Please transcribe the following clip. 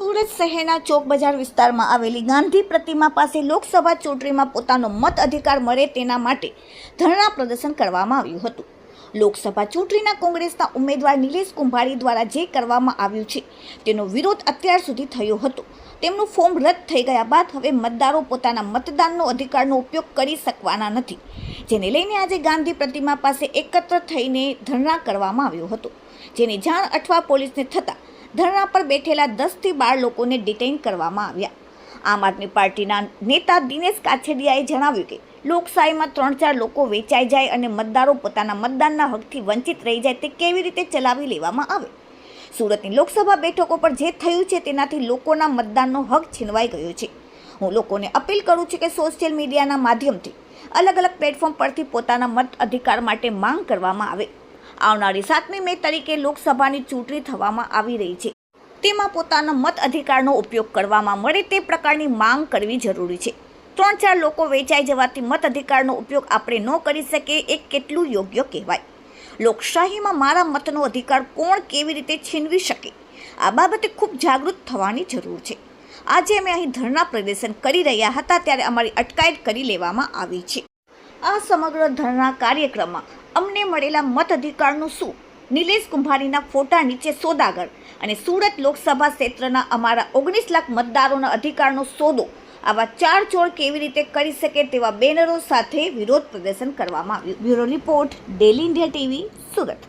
સુરત શહેરના ચોક બજાર વિસ્તારમાં આવેલી ગાંધી પ્રતિમા પાસે લોકસભા ચૂંટણીમાં પોતાનો મત અધિકાર મળે તેના માટે ધરણા પ્રદર્શન કરવામાં આવ્યું હતું. લોકસભા ચૂંટણીના કોંગ્રેસના ઉમેદવાર નિલેશ કુંભારી દ્વારા જે કરવામાં આવ્યું છે, તેનો વિરોધ અત્યાર સુધી થયો હતો. તેમનું ફોર્મ રદ થઈ ગયા બાદ હવે મતદારો પોતાના મતદાનનો અધિકારનો ઉપયોગ કરી શકવાના નથી. જેને લઈને આજે ગાંધી પ્રતિમા પાસે એકત્ર થઈને ધરણા કરવામાં આવ્યો હતો. જેની જાણ અઠવા પોલીસને થતાં ધરણા પર બેઠેલા દસથી બાર લોકોને ડિટેઇન કરવામાં આવ્યા. આમ આદમી પાર્ટીના નેતા દિનેશ કાછેડિયાએ જણાવ્યું કે, લોકશાહીમાં ત્રણ ચાર લોકો વેચાઈ જાય અને મતદારો પોતાના મતદાનના હકથી વંચિત રહી જાય તે કેવી રીતે ચલાવી લેવામાં આવે? સુરતની લોકસભા બેઠકો પર જે થયું છે તેનાથી લોકોના મતદાનનો હક છીનવાઈ ગયો છે. હું લોકોને અપીલ કરું છું કે સોશિયલ મીડિયાના માધ્યમથી અલગ અલગ પ્લેટફોર્મ પરથી પોતાના મત અધિકાર માટે માંગ કરવામાં આવે. આવનારી સાતમી મે તરીકે લોકસભાની ચૂંટણી થવામાં આવી રહી છે. તેમાં પોતાના મત અધિકારનો ઉપયોગ કરવામાં મળે તે પ્રકારની માંગ કરવી જરૂરી છે. ત્રણ ચાર લોકો વેચાઈ જવાથી મત અધિકારનો ઉપયોગ આપણે ન કરી શકીએ એ કેટલું યોગ્ય કહેવાય. લોકશાહીમાં મારા મતનો અધિકાર કોણ કેવી રીતે છીનવી શકે? આ બાબતે ખૂબ જાગૃત થવાની જરૂર છે. આજે અમે અહીં ધરણા પ્રદર્શન કરી રહ્યા હતા ત્યારે અમારી અટકાયત કરી લેવામાં આવી છે. આ સમગ્ર ધરણા કાર્યક્રમમાં અમને મળેલા મત અધિકારનું શું? નિલેશ કુંભારીના ફોટા નીચે સોદાગર અને સુરત લોકસભા ક્ષેત્રના અમારા ઓગણીસ લાખ મતદારોના અધિકારનો સોદો આવા ચાર ચોર કેવી રીતે કરી શકે તેવા બેનરો સાથે વિરોધ પ્રદર્શન કરવામાં આવ્યું. Bureau report, daily India TV, Surat.